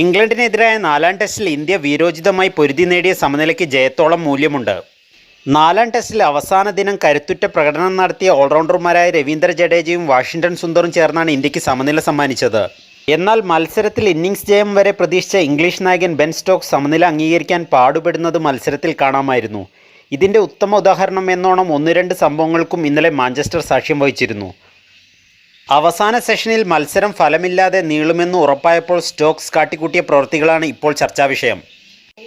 ഇംഗ്ലണ്ടിനെതിരായ നാലാം ടെസ്റ്റിൽ ഇന്ത്യ വീരോചിതമായി പൊരുതി നേടിയ സമനിലയ്ക്ക് ജയത്തോളം മൂല്യമുണ്ട്. നാലാം ടെസ്റ്റിൽ അവസാന ദിനം കരുത്തുറ്റ പ്രകടനം നടത്തിയ ഓൾറൗണ്ടർമാരായ രവീന്ദ്ര ജഡേജയും വാഷിംഗ്ടൺ സുന്ദറും ചേർന്നാണ് ഇന്ത്യയ്ക്ക് സമനില സമ്മാനിച്ചത്. എന്നാൽ മത്സരത്തിൽ ഇന്നിംഗ്സ് ജയം വരെ പ്രതീക്ഷിച്ച ഇംഗ്ലീഷ് നായകൻ ബെൻ സ്റ്റോക്ക് സമനില അംഗീകരിക്കാൻ പാടുപെടുന്നത് മത്സരത്തിൽ കാണാമായിരുന്നു. ഇതിന്റെ ഉത്തമ ഉദാഹരണം എന്നോണം ഒന്ന് രണ്ട് സംഭവങ്ങൾക്കും ഇന്നലെ മാഞ്ചസ്റ്റർ സാക്ഷ്യം വഹിച്ചിരുന്നു. അവസാന സെഷനിൽ മത്സരം ഫലമില്ലാതെ നീളുമെന്ന് ഉറപ്പായപ്പോൾ സ്റ്റോക്സ് കാട്ടിക്കൂട്ടിയ പ്രവൃത്തികളാണ് ഇപ്പോൾ ചർച്ചാ വിഷയം.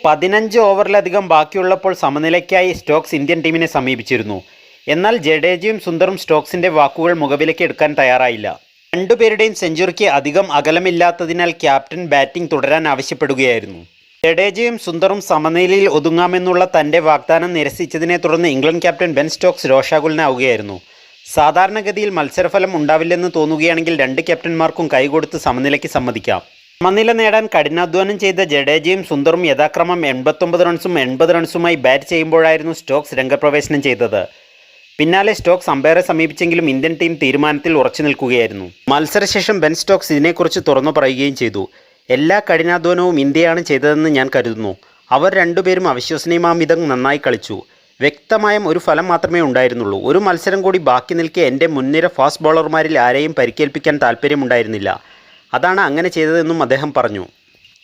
പതിനഞ്ച് ഓവറിലധികം ബാക്കിയുള്ളപ്പോൾ സമനിലയ്ക്കായി സ്റ്റോക്സ് ഇന്ത്യൻ ടീമിനെ സമീപിച്ചിരുന്നു. എന്നാൽ ജഡേജയും സുന്ദറും സ്റ്റോക്സിന്റെ വാക്കുകൾ മുഖവിലേക്ക് എടുക്കാൻ തയ്യാറായില്ല. രണ്ടുപേരുടെയും സെഞ്ചുറിക്ക് അധികം അകലമില്ലാത്തതിനാൽ ക്യാപ്റ്റൻ ബാറ്റിംഗ് തുടരാൻ ആവശ്യപ്പെടുകയായിരുന്നു. ജഡേജയും സുന്ദറും സമനിലയിൽ ഒതുങ്ങാമെന്നുള്ള തന്റെ വാഗ്ദാനം നിരസിച്ചതിനെ തുടർന്ന് ഇംഗ്ലണ്ട് ക്യാപ്റ്റൻ ബെൻ സ്റ്റോക്സ് രോഷാകുലനാവുകയായിരുന്നു. സാധാരണഗതിയിൽ മത്സരഫലം ഉണ്ടാവില്ലെന്ന് തോന്നുകയാണെങ്കിൽ രണ്ട് ക്യാപ്റ്റന്മാർക്കും കൈകൊടുത്ത് സമനിലയ്ക്ക് സമ്മതിക്കാം. സമനില നേടാൻ കഠിനാധ്വാനം ചെയ്ത ജഡേജയും സുന്ദറും യഥാക്രമം എൺപത്തൊമ്പത് റൺസും എൺപത് റൺസുമായി ബാറ്റ് ചെയ്യുമ്പോഴായിരുന്നു സ്റ്റോക്സ് രംഗപ്രവേശനം ചെയ്തത്. പിന്നാലെ സ്റ്റോക്സ് അമ്പയറെ സമീപിച്ചെങ്കിലും ഇന്ത്യൻ ടീം തീരുമാനത്തിൽ ഉറച്ചു നിൽക്കുകയായിരുന്നു. മത്സരശേഷം ബെൻ സ്റ്റോക്സ് ഇതിനെക്കുറിച്ച് തുറന്നു പറയുകയും ചെയ്തു. എല്ലാ കഠിനാധ്വാനവും ഇന്ത്യയാണ് ചെയ്തതെന്ന് ഞാൻ കരുതുന്നു. അവർ രണ്ടുപേരും അവിശ്വസനീയമാം വിധം നന്നായി കളിച്ചു. വ്യക്തമായും ഒരു ഫലം മാത്രമേ ഉണ്ടായിരുന്നുള്ളൂ. ഒരു മത്സരം കൂടി ബാക്കി നിൽക്കെ എന്റെ മുൻനിര ഫാസ്റ്റ് ബോളർമാരിൽ ആരെയും പരിക്കേൽപ്പിക്കാൻ താല്പര്യമുണ്ടായിരുന്നില്ല അതാണ് അങ്ങനെ ചെയ്തതെന്നും അദ്ദേഹം പറഞ്ഞു.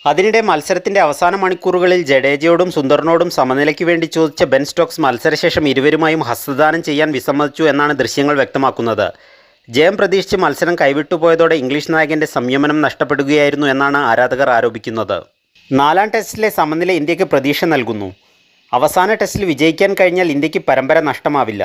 അതിനിടെ മത്സരത്തിന്റെ അവസാന മണിക്കൂറുകളിൽ ജഡേജയോടും സുന്ദറിനോടും സമനിലയ്ക്ക് വേണ്ടി ചോദിച്ച ബെൻ സ്റ്റോക്സ് മത്സരശേഷം ഇരുവരുമായും ഹസ്തദാനം ചെയ്യാൻ വിസമ്മതിച്ചു എന്നാണ് ദൃശ്യങ്ങൾ വ്യക്തമാക്കുന്നത്. ജയം പ്രതീക്ഷിച്ച് മത്സരം കൈവിട്ടുപോയതോടെ ഇംഗ്ലീഷ് നായകന്റെ സംയമനം നഷ്ടപ്പെടുകയായിരുന്നു എന്നാണ് ആരാധകർ ആരോപിക്കുന്നത്. നാലാം ടെസ്റ്റിലെ സമനില ഇന്ത്യയ്ക്ക് പ്രതീക്ഷ നൽകുന്നു. അവസാന ടെസ്റ്റിൽ വിജയിക്കാൻ കഴിഞ്ഞാൽ ഇന്ത്യയ്ക്ക് പരമ്പര നഷ്ടമാവില്ല.